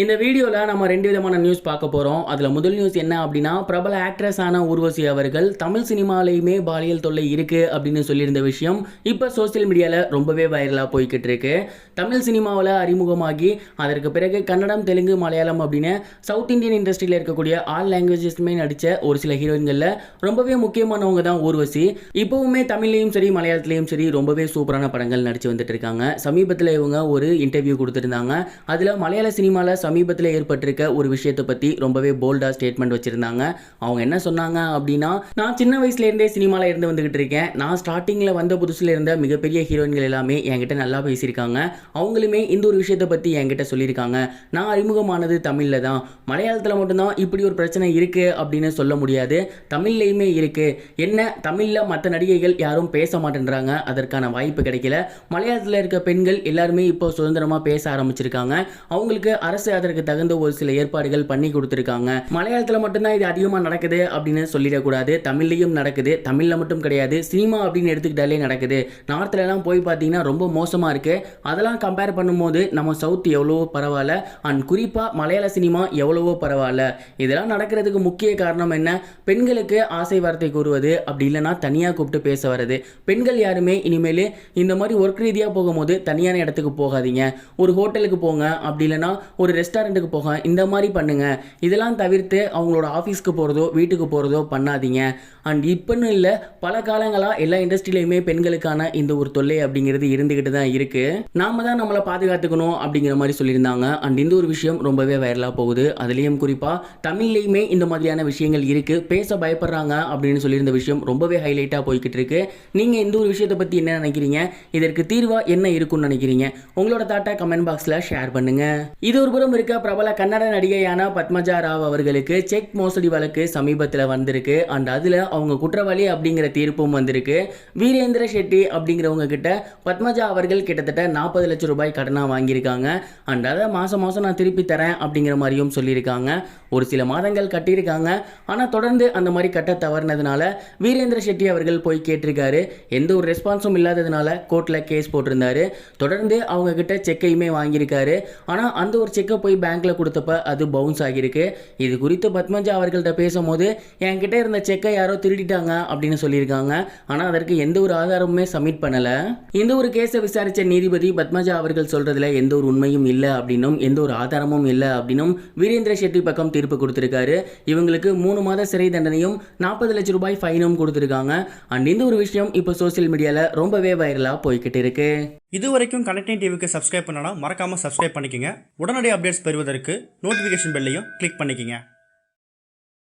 இந்த வீடியோவில் நம்ம ரெண்டு விதமான நியூஸ் பார்க்க போகிறோம் அதில் முதல் நியூஸ் என்ன அப்படின்னா பிரபல ஆக்ட்ரஸான ஆன ஊர்வசி அவர்கள் தமிழ் சினிமாலேயுமே பாலியல் தொல்லை இருக்குது அப்படின்னு சொல்லியிருந்த விஷயம் இப்போ சோஷியல் மீடியாவில் ரொம்பவே வைரலாக போய்கிட்டு இருக்கு. தமிழ் சினிமாவில் அறிமுகமாகி அதற்கு பிறகு கன்னடம் தெலுங்கு மலையாளம் அப்படின்னு சவுத் இந்தியன் இண்டஸ்ட்ரியில் இருக்கக்கூடிய ஆல் லாங்குவேஜஸ்மே நடித்த ஒரு சில ஹீரோயின்களில் ரொம்பவே முக்கியமானவங்க தான் ஊர்வசி. இப்போவுமே தமிழ்லையும் சரி மலையாளத்துலேயும் சரி ரொம்பவே சூப்பரான படங்கள் நடித்து வந்துட்டு இருக்காங்க. சமீபத்தில் இவங்க ஒரு இன்டர்வியூ கொடுத்துருந்தாங்க. அதில் மலையாள சினிமாவில் சமீபத்தில் ஏற்பட்டிருக்க ஒரு விஷயத்தை பற்றி ரொம்பவே போல்டாக ஸ்டேட்மெண்ட் வச்சுருந்தாங்க. அவங்க என்ன சொன்னாங்க அப்படின்னா நான் சின்ன வயசுலேருந்தே சினிமாவில் இருந்து வந்துக்கிட்டு இருக்கேன். நான் ஸ்டார்டிங்கில் வந்த புதுசில் இருந்த மிகப்பெரிய ஹீரோயின்கள் எல்லாமே என்கிட்ட நல்லா பேசியிருக்காங்க. அவங்களுமே இந்த ஒரு விஷயத்தை பற்றி என்கிட்ட சொல்லியிருக்காங்க. நான் அறிமுகமானது தமிழில் தான். மலையாளத்தில் மட்டும்தான் இப்படி ஒரு பிரச்சனை இருக்குது அப்படின்னு சொல்ல முடியாது. தமிழ்லையுமே இருக்குது என்ன தமிழில் மற்ற நடிகைகள் யாரும் பேச மாட்டேன்றாங்க. அதற்கான வாய்ப்பு கிடைக்கல. மலையாளத்தில் இருக்க பெண்கள் எல்லாருமே இப்போ சுதந்திரமாக பேச ஆரம்பிச்சிருக்காங்க. அவங்களுக்கு அரசு அதற்கு தகுந்த ஒரு சில ஏற்பாடுகள் பண்ணி கொடுத்துருக்காங்க. மலையாளத்தில் மட்டும்தான் இது அதிகமாக நடக்குது அப்படின்னு சொல்லிடக்கூடாது. தமிழ்லையும் நடக்குது. தமிழில் மட்டும் கிடையாது. சினிமா அப்படின்னு எடுத்துக்கிட்டாலே நடக்குது. நார்த்லலாம் போய் பார்த்தீங்கன்னா ரொம்ப மோசமாக இருக்குது அதெல்லாம் கம்பேர் பண்ணும்போது நம்ம சவுத் எவ்வளவோ பரவாயில்ல. அண்ட் குறிப்பாக மலையாள சினிமா எவ்வளவோ பரவாயில்ல. இதெல்லாம் நடக்கிறதுக்கு முக்கிய காரணம் என்ன? பெண்களுக்கு ஆசை வார்த்தை கூறுவது. அப்படி இல்லைன்னா தனியாக கூப்பிட்டு பேச வர்றது. பெண்கள் யாருமே இனிமேல் இந்த மாதிரி ஒர்க் ரீதியாக போகும்போது தனியான இடத்துக்கு போகாதீங்க. ஒரு ஹோட்டலுக்கு போங்க. அப்படி இல்லைன்னா ஒரு ரெஸ்டாரண்ட்டுக்கு போக இந்த மாதிரி பண்ணுங்கள் இதெல்லாம் தவிர்த்து அவங்களோட ஆஃபீஸ்க்கு போகிறதோ வீட்டுக்கு போகிறதோ பண்ணாதீங்க. அண்ட் இப்போன்னு இல்லை பல காலங்களாக எல்லா இண்டஸ்ட்ரியிலையுமே பெண்களுக்கான இந்த ஒரு தொல்லை அப்படிங்கிறது இருந்துக்கிட்டு தான் இருக்குது நாம தான் நம்மளை பாதுகாத்துக்கணும் அப்படிங்கிற மாதிரி சொல்லியிருந்தாங்க. அண்ட் இந்த ஒரு விஷயம் ரொம்பவே வைரலாக போகுது. அதுலேயும் குறிப்பாக தமிழ்லையுமே இந்த மாதிரியான விஷயங்கள் இருக்குது பேச பயப்படுறாங்க அப்படின்னு சொல்லியிருந்த விஷயம் ரொம்பவே ஹைலைட்டாக போய்கிட்டு இருக்கு. நீங்கள் இந்த ஒரு விஷயத்தை பற்றி என்ன நினைக்கிறீங்க? இதற்கு தீர்வாக என்ன இருக்கும்னு நினைக்கிறீங்க? உங்களோட தாட்டா கமெண்ட் பாக்ஸில் ஷேர் பண்ணுங்க. இது ஒரு புறம் இருக்க பிரபல கன்னட நடிகையான பத்மஜா ராவ் அவர்களுக்கு செக் மோசடி வழக்கு சமீபத்தில் வந்திருக்கு. அண்ட் அதில் அவங்க குற்றவாளி அப்படிங்கிற தீர்ப்பும் வந்திருக்கு. வீரேந்திர ஷெட்டி அப்படிங்கிறவங்க கிட்ட பத்மஜா அவர்கள் கிட்டத்தட்ட நாற்பது லட்சம் ரூபாய் கடனாக வாங்கியிருக்காங்க. அண்ட் அதை மாதம் மாதம் நான் திருப்பி தரேன் அப்படிங்கிற மாதிரியும் சொல்லியிருக்காங்க. ஒரு சில மாதங்கள் கட்டியிருக்காங்க. ஆனால் தொடர்ந்து அந்த மாதிரி கட்ட தவறினதுனால வீரேந்திர ஷெட்டி அவர்கள் போய் கேட்டிருக்காரு. எந்த ஒரு ரெஸ்பான்ஸும் இல்லாததுனால கோர்ட்டில் கேஸ் போட்டிருந்தாரு. தொடர்ந்து அவங்க கிட்ட செக்கையுமே வாங்கியிருக்காரு. ஆனால் அந்த ஒரு செக்கை போய் பேங்க்கில் கொடுத்தப்ப அது பவுன்ஸ் ஆகியிருக்கு. இது குறித்து பத்மஜா அவர்கள்ட்ட பேசும்போது என்கிட்ட இருந்த செக்கை யாரோ திருடிட்டாங்க அப்படின்னு சொல்லியிருக்காங்க. ஆனால் அதற்கு எந்த ஒரு ஆதாரமுமே சப்மிட் பண்ணலை. இந்த ஒரு கேஸை விசாரித்த நீதிபதி பத்மஜா அவர்கள் சொல்றதுல எந்த ஒரு உண்மையும் இல்லை அப்படின்னும் எந்த ஒரு ஆதாரமும் இல்லை அப்படின்னும் வீரேந்திர ஷெட்டி பக்கம் தீர்ப்பு கொடுத்துருக்காரு. இவங்களுக்கு மூணு மாத சிறை தண்டனையும் நாற்பது லட்சம் ரூபாய் ஃபைனும் கொடுத்துருக்காங்க. அண்ட் இந்த ஒரு விஷயம் இப்போ சோஷியல் மீடியாவில் ரொம்பவே வைரலாக போய்கிட்டு இருக்கு. இது வரைக்கும் கனெக்டிங் டிவிக்கு சப்ஸ்கிரைப் பண்ணனா மறக்காமல் சப்ஸ்கிரைப் பண்ணிக்கங்க. உடனடி அப்டேட்ஸ் பெறுவதற்கு நோட்டிஃபிகேஷன் பெல்லையும் கிளிக் பண்ணிக்கங்க.